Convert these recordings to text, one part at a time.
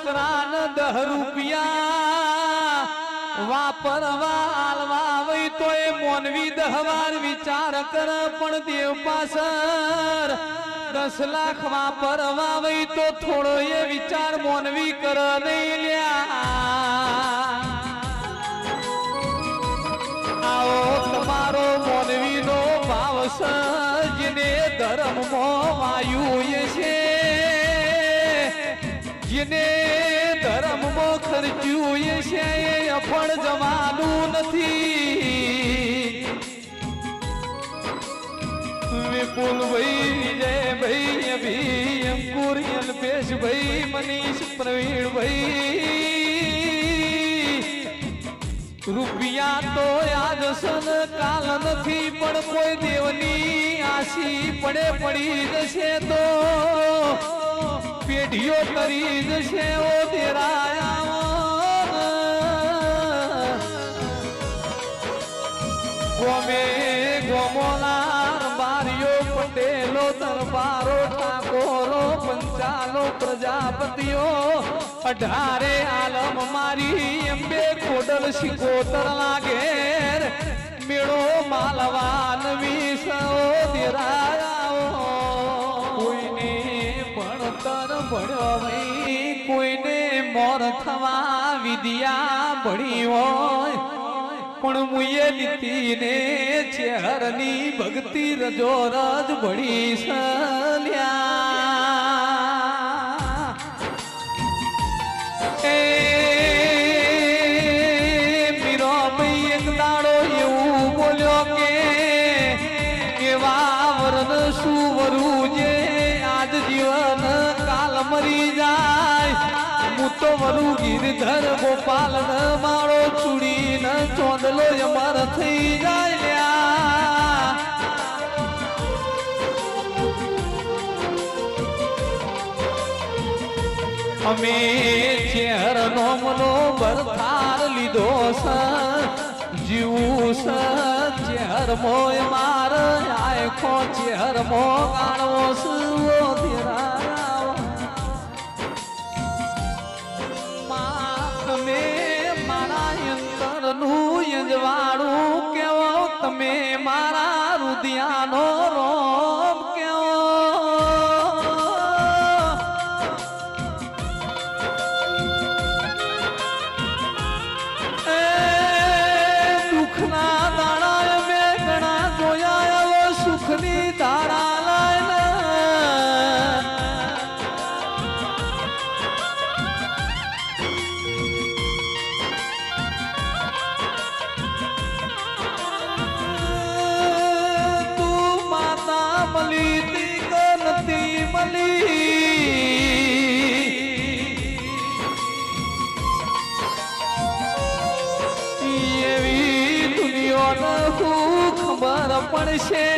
છોકરાને દહ રૂપિયા વાપરવા આલવા તો એ મોનવી દહવાર વિચાર કર, પણ દેવ પાસ દસ લાખ વાપરવા હોય તો થોડો એ વિચાર મોનવી કર નહીં લ્યા. આવો તમારો મોનવીનો ભાવ સજને ધર્મમાં વાયુ છે. જેને એ છે એ જવાનું નથી. વિપુલભાઈ વિજયભાઈ અભી અંકુર અલ્પેશભાઈ મનીષ પ્રવીણભાઈ રૂપિયા તો યાદ સન કાલ નથી, પણ કોઈ દેવની આશી પડે પડી જશે તો. પેઢીઓ કરી જશે ઓ દેરાયા. ગોમે ગોમોલાર બારીઓ પટેલો દરબારો ઠાકોરો, પંચાલો, પ્રજાપતિઓ. અઢારે આલમ મારી અંબે કોડલ શિકોતર લાગેર. મેળો માલવાન વિસો દિરાયાઓ. કોઈને ભણતર ભણ્યો કોઈને મોર થવા વિદ્યા ભણી હોય. પણ મુએ લીધીને ચેહરની ભક્તિ રજો રાજ ભણી સલ્યા એ મીરો ભાઈ એક દાડો એવું બોલ્યો કે, કેવા વરદ સુવરું જે આજ જીવન મરી જાય. હું તો વરુ ગીરધર ગોપાલ ન મારો ચૂડી ન ચોંદલો અમર થઈ જાય અમે ચેહર નોમનો બરથાર લીધો સ. જીવું સ. ચેહર મોય માર આયખો ચેહર મો ગાણો સુવો યજવાડું કેવો તમે મારા રુદિયાનો એવી દુનિયાને હું ખબર પડશે.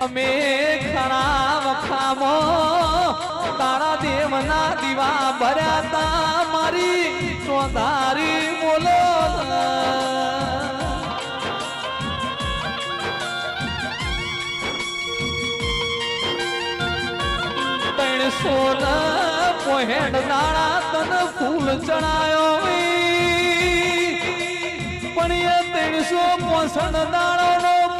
અમે ઘણા વખામો, તારા દેવના દીવા ભર્યા તા. મારી સોધારી બોલો. ત્રણસો ના પોહેડ તન ફૂલ ચડાયો પણ એ ત્રણસો પોસણ દાડો